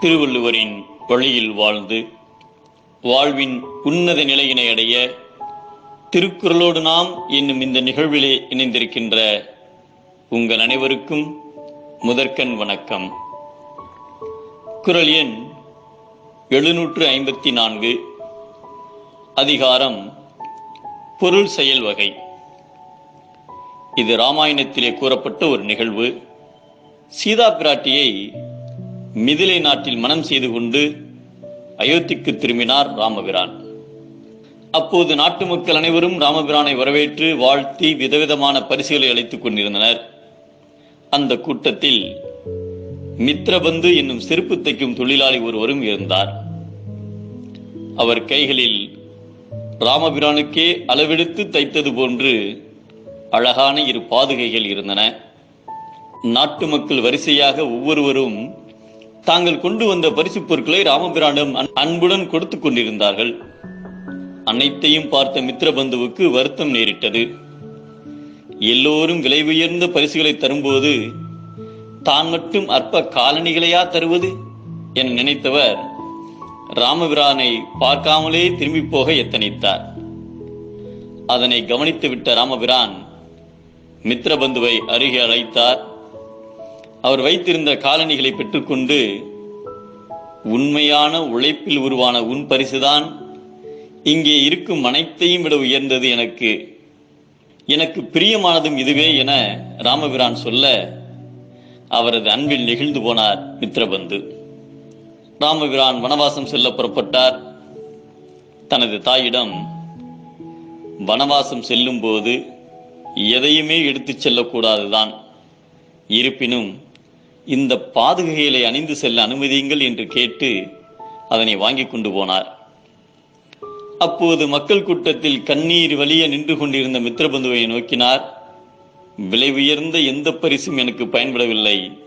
திருவள்ளுவரின் வழியில் வாழ்ந்து வாழ்வின் உன்னத நிலையினை அடைய திருக்குறளோடு நாம் என்னும் இந்த நிகழ்விலே இணைந்திருக்கின்ற உங்கள் அனைவருக்கும் முதற்கண் வணக்கம். குரல் எண் எழுநூற்று ஐம்பத்தி நான்கு. அதிகாரம் பொருள் செயல் வகை. இது ராமாயணத்திலே கூறப்பட்ட ஒரு நிகழ்வு. சீதா பிராட்டியை மிதிலை நாட்டில் மனம் செய்து கொண்டு அயோத்திக்கு திரும்பினார் ராமபிரான். அப்போது நாட்டு மக்கள் அனைவரும் ராமபிரானை வரவேற்று வாழ்த்தி விதவிதமான பரிசுகளை அளித்துக் கொண்டிருந்தனர். அந்த கூட்டத்தில் மித்ரபந்து என்னும் செருப்பு தைக்கும் தொழிலாளி ஒருவரும் இருந்தார். அவர் கைகளில் ராமபிரானுக்கே அளவெடுத்து தைத்தது போன்று அழகான இரு பாதுகைகள் இருந்தன. நாட்டு மக்கள் வரிசையாக ஒவ்வொருவரும் தாங்கள் கொண்டு வந்த பரிசுப் பொருட்களை ராமபிரானிடம் அன்புடன் கொடுத்து கொண்டிருந்தார்கள். அனைத்தையும் பார்த்த மித்ரபந்துவுக்கு வருத்தம் நேரிட்டது. எல்லோரும் விலை உயர்ந்த பரிசுகளை தரும்போது தான் மட்டும் அற்ப காலணிகளையா தருவது? என நினைத்தவர் ராமபிரானை பார்க்காமலே திரும்பி போக எத்தனித்தார். அதனை கவனித்துவிட்ட ராமபிரான் மித்ரபந்துவை அருகே அழைத்தார். அவர் வைத்திருந்த காலணிகளை பெற்றுக்கொண்டு உண்மையான உழைப்பில் உருவான உன் பரிசுதான். இங்கே இருக்கும் அனைத்தையும் விட உயர்ந்தது எனக்கு. எனக்கு பிரியமானதும் இதுவே என ராமபிரான் சொல்ல அவரது அன்பில் நெகிழ்ந்து போனார் மித்ரபந்து. ராமபிரான் வனவாசம் செல்ல புறப்பட்டார். தனது தாயிடம் வனவாசம் செல்லும் போது எதையுமே எடுத்துச் செல்லக்கூடாதுதான். இருப்பினும் இந்த பாதுகைகளை அணிந்து செல்ல அனுமதியுங்கள் என்று கேட்டு அதனை வாங்கிக் கொண்டு போனார். அப்போது மக்கள் கூட்டத்தில் கண்ணீர் வழிய நின்று கொண்டிருந்த மித்ரபந்துவை நோக்கினார் விலை உயர்ந்த எந்த பரிசும் எனக்கு பயன்படவில்லை.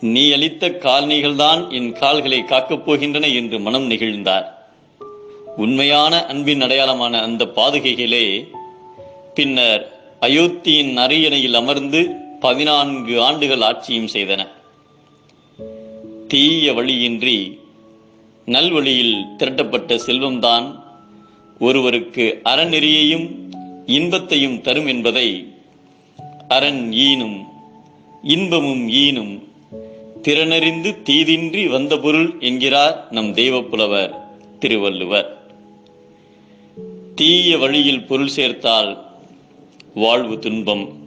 நீ அளித்த காலணிகள்தான் என் கால்களை காக்கப் போகின்றன என்று மனம் நெகிழ்ந்தார். உண்மையான அன்பின் அடையாளமான அந்த பாதுகைகளே பின்னர் அயோத்தியின் அரியணையில் அமர்ந்து பதினான்கு ஆண்டுகள் ஆட்சியும் செய்தன. தீய வழியின்றி நல்வழியில் திரட்டப்பட்ட செல்வம்தான் ஒருவருக்கு அறநெறியையும் இன்பத்தையும் தரும் என்பதை அரண் ஈனும் இன்பமும் ஈனும் திறனறிந்து தீதின்றி வந்த பொருள் என்கிறார் நம் தெய்வப்புலவர் திருவள்ளுவர். தீய வழியில் பொருள் சேர்த்தால் வாழ்வு துன்பம்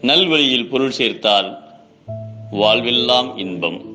நல்வழியில் பொருள் சேர்த்தால் வாழ்வெல்லாம் இன்பம்.